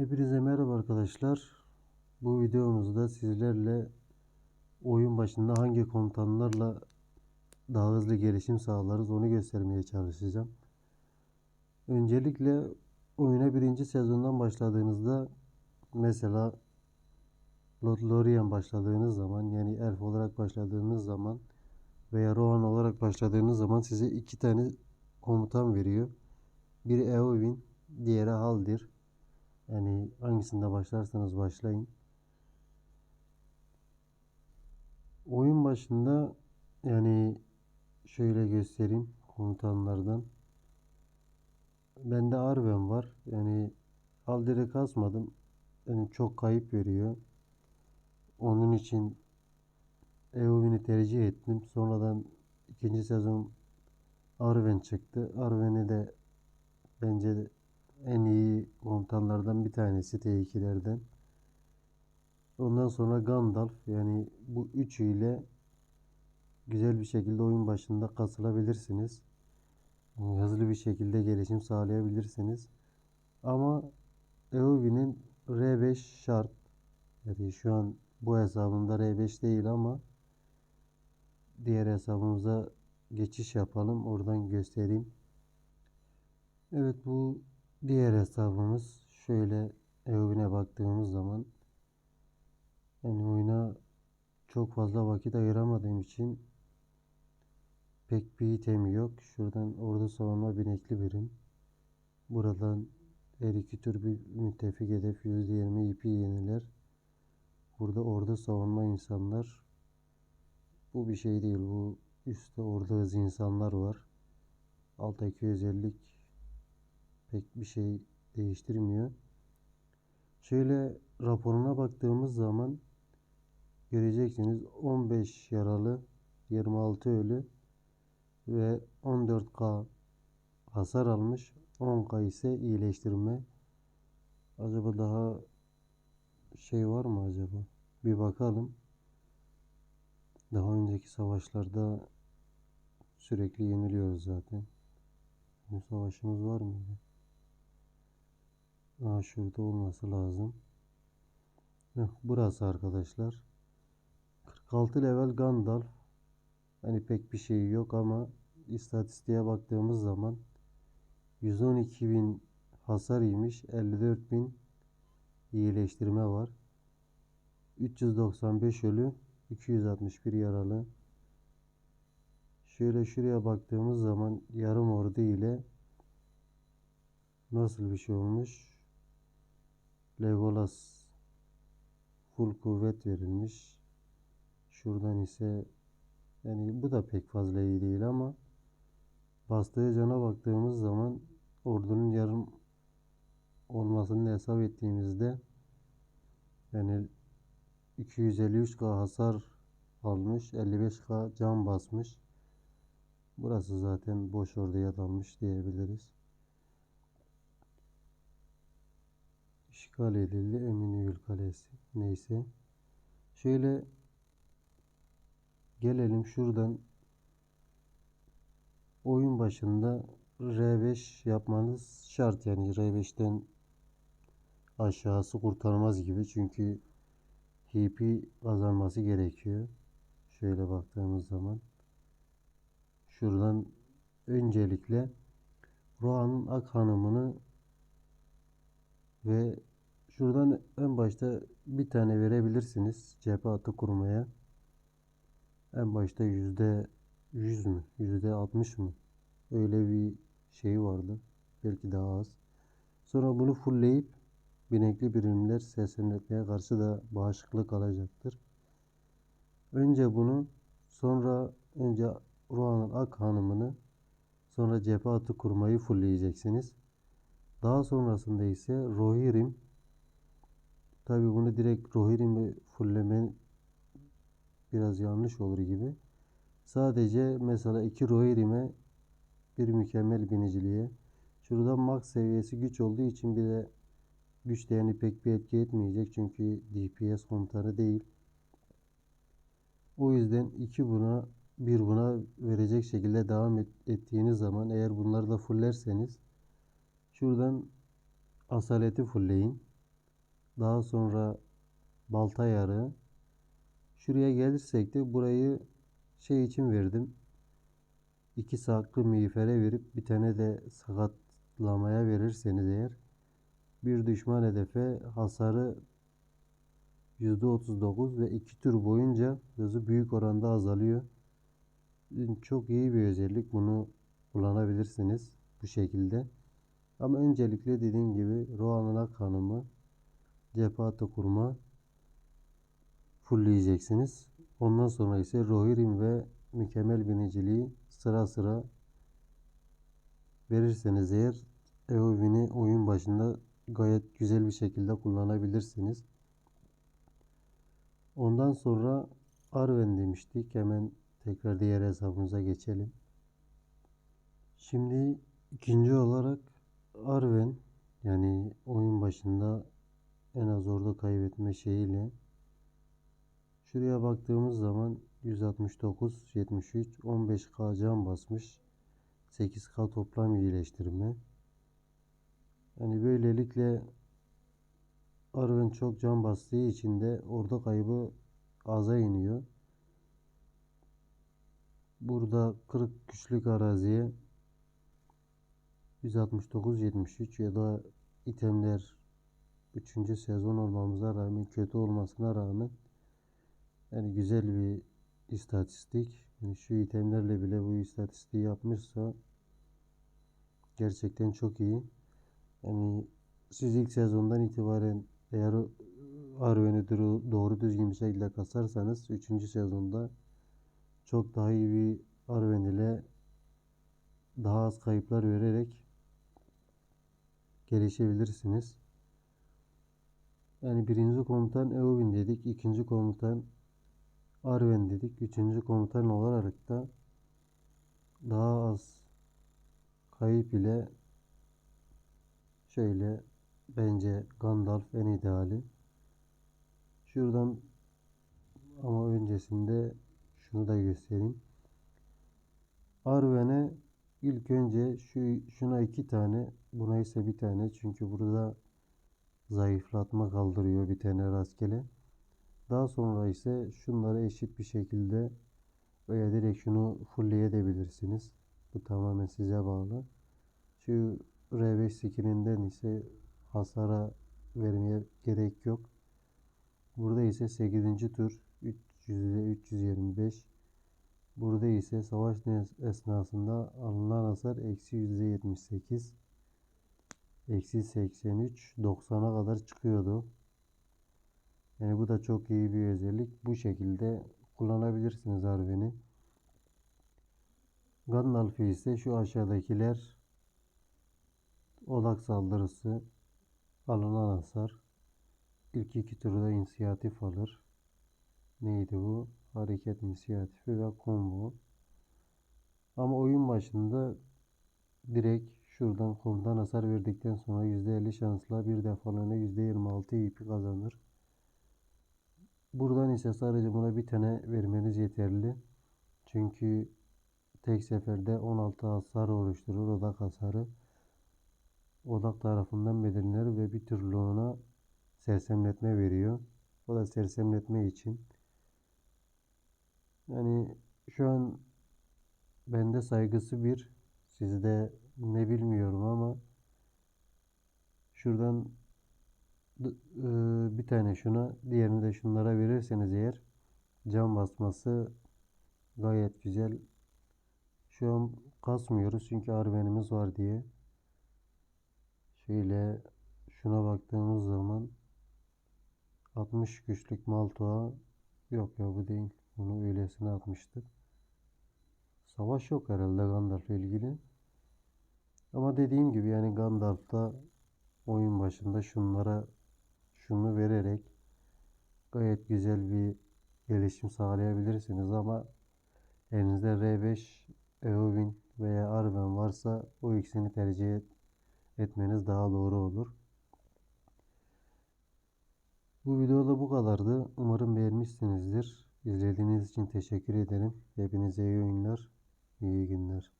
Hepinize merhaba arkadaşlar. Bu videomuzda sizlerle oyun başında hangi komutanlarla daha hızlı gelişim sağlarız onu göstermeye çalışacağım. Öncelikle oyuna birinci sezondan başladığınızda mesela Lothlorien başladığınız zaman yani elf olarak başladığınız zaman veya Rohan olarak başladığınız zaman size iki tane komutan veriyor. Biri Eowyn, diğeri Haldir. Yani hangisinde başlarsanız başlayın. Oyun başında yani şöyle göstereyim komutanlardan. Bende Arwen var. Yani Haldir'i kasmadım. Yani çok kayıp veriyor. Onun için Eowyn'i tercih ettim. Sonradan ikinci sezon Arwen çıktı. Arwen'i de bence de en iyi komutanlardan bir tanesi T2'lerden. Ondan sonra Gandalf yani bu üçüyle güzel bir şekilde oyun başında kasılabilirsiniz. Hızlı bir şekilde gelişim sağlayabilirsiniz. Ama Eowyn'in R5 şart. Yani şu an bu hesabımda R5 değil ama diğer hesabımıza geçiş yapalım. Oradan göstereyim. Evet bu diğer hesabımız. Şöyle Eowyn'e baktığımız zaman yani oyuna çok fazla vakit ayıramadığım için pek bir itemi yok. Şuradan ordu savunma binekli birim. Buradan her iki tür bir müttefik hedef %20 ipi yeniler. Burada ordu savunma insanlar. Bu bir şey değil. Bu üstte ordu hızı insanlar var. Alttaki özellik pek bir şey değiştirmiyor. Şöyle raporuna baktığımız zaman göreceksiniz 15 yaralı, 26 ölü ve 14K hasar almış. 10K ise iyileştirme. Acaba daha şey var mı acaba? Bir bakalım. Daha önceki savaşlarda sürekli yeniliyoruz zaten. Bu savaşımız var mıydı? Aa, şurada olması lazım. Heh, burası arkadaşlar. 46 level Gandalf. Hani pek bir şey yok ama istatistiğe baktığımız zaman 112.000 hasar yemiş. 54.000 iyileştirme var. 395 ölü. 261 yaralı. Şöyle şuraya baktığımız zaman yarım ordu ile nasıl bir şey olmuş? Legolas full kuvvet verilmiş. Şuradan ise yani bu da pek fazla iyi değil ama bastığı cana baktığımız zaman ordunun yarım olmasını hesap ettiğimizde yani 253k hasar almış 55k can basmış burası zaten boş orduya dalmış diyebiliriz işgal edildi Eminönü Kalesi neyse. Şöyle gelelim şuradan. Oyun başında R5 yapmanız şart. Yani R5'ten aşağısı kurtarmaz gibi. Çünkü HP kazanması gerekiyor. Şöyle baktığımız zaman. Şuradan öncelikle Rohan'ın Ak Hanım'ını ve şuradan en başta bir tane verebilirsiniz cephe atı kurmaya. En başta yüzde yüz mü? Yüzde altmış mı? Öyle bir şey vardı. Belki daha az. Sonra bunu fullleyip binekli birimler seslenmeye karşı da bağışıklık alacaktır. Önce bunu sonra önce Ruhan'ın Ak Hanım'ını sonra cephe atı kurmayı fullleyeceksiniz. Daha sonrasında ise Rohirrim tabi bunu direkt Rohirrim'i fulllemen biraz yanlış olur gibi. Sadece mesela iki Rohirrim'e bir mükemmel biniciliğe. Şurada max seviyesi güç olduğu için bir de güç değerini pek bir etki etmeyecek. Çünkü DPS komutanı değil. O yüzden iki buna bir buna verecek şekilde devam et, ettiğiniz zaman eğer bunları da fullerseniz şuradan asaleti fullleyin. Daha sonra balta yarığı. Şuraya gelirsek de burayı şey için verdim. İki saklı miğfere verip bir tane de sakatlamaya verirseniz eğer bir düşman hedefe hasarı %39 ve 2 tur boyunca hızı büyük oranda azalıyor. Çok iyi bir özellik. Bunu kullanabilirsiniz bu şekilde. Ama öncelikle dediğim gibi Rohan'ın kanımı cephe atı kurma fullleyeceksiniz. Ondan sonra ise Rohirrim ve mükemmel biniciliği sıra sıra verirseniz eğer Eowyn'i oyun başında gayet güzel bir şekilde kullanabilirsiniz. Ondan sonra Arwen demiştik. Hemen tekrar diğer hesabımıza geçelim. Şimdi ikinci olarak Arwen yani oyun başında en az orada kaybetme şeyiyle şuraya baktığımız zaman 169 73 15k can basmış 8k toplam iyileştirme yani böylelikle Arwen çok can bastığı için de orada kaybı aza iniyor. Burada 40 güçlük araziye 169-73 ya da itemler 3. sezon olmamıza rağmen kötü olmasına rağmen yani güzel bir istatistik. Yani şu itemlerle bile bu istatistiği yapmışsa gerçekten çok iyi. Yani siz ilk sezondan itibaren eğer Arwen'i doğru düzgün bir şekilde kasarsanız 3. sezonda çok daha iyi bir Arwen ile daha az kayıplar vererek gelişebilirsiniz. Yani birinci komutan Eowyn dedik, ikinci komutan Arwen dedik, üçüncü komutan olarak da daha az kayıp ile şöyle bence Gandalf en ideali. Şuradan ama öncesinde şunu da göstereyim. Arwen'e ilk önce şu şuna iki tane, buna ise bir tane. Çünkü burada zayıflatma kaldırıyor bir tane rastgele. Daha sonra ise şunları eşit bir şekilde veya direkt şunu fullleyebilirsiniz. Bu tamamen size bağlı. Şu R5 skillinden ise hasara vermeye gerek yok. Burada ise 8. tur 300'de 325. Burada ise savaş esnasında alınan hasar eksi %78. Eksi 83 90'a kadar çıkıyordu. Yani bu da çok iyi bir özellik. Bu şekilde kullanabilirsiniz Arwen'i. Gandalf'ı ise şu aşağıdakiler odak saldırısı alınan hasar ilk iki turda inisiyatif alır. Neydi bu? Hareket inisiyatifi ve combo. Ama oyun başında direkt şuradan komutan hasar verdikten sonra %50 şansla bir defalığına %26 IP kazanır. Buradan ise sadece buna bir tane vermeniz yeterli. Çünkü tek seferde 16 hasar oluşturur odak hasarı. Odak tarafından belirlenir ve bir türlü ona sersemletme veriyor. O da sersemletme için. Yani şu an bende saygısı bir. Sizde ne bilmiyorum ama şuradan bir tane şuna diğerini de şunlara verirseniz eğer cam basması gayet güzel. Şu an kasmıyoruz çünkü arbenimiz var diye. Şöyle şuna baktığımız zaman 60 güçlük Maltoa yok ya bu değil. Bunu öylesine atmıştık. Savaş yok herhalde Gandalf ile ilgili. Ama dediğim gibi yani Gandalf'ta oyun başında şunlara şunu vererek gayet güzel bir gelişim sağlayabilirsiniz ama elinizde R5, Eowyn veya Arwen varsa o ikisini tercih etmeniz daha doğru olur. Bu videoda bu kadardı. Umarım beğenmişsinizdir. İzlediğiniz için teşekkür ederim. Hepinize iyi oyunlar, iyi günler.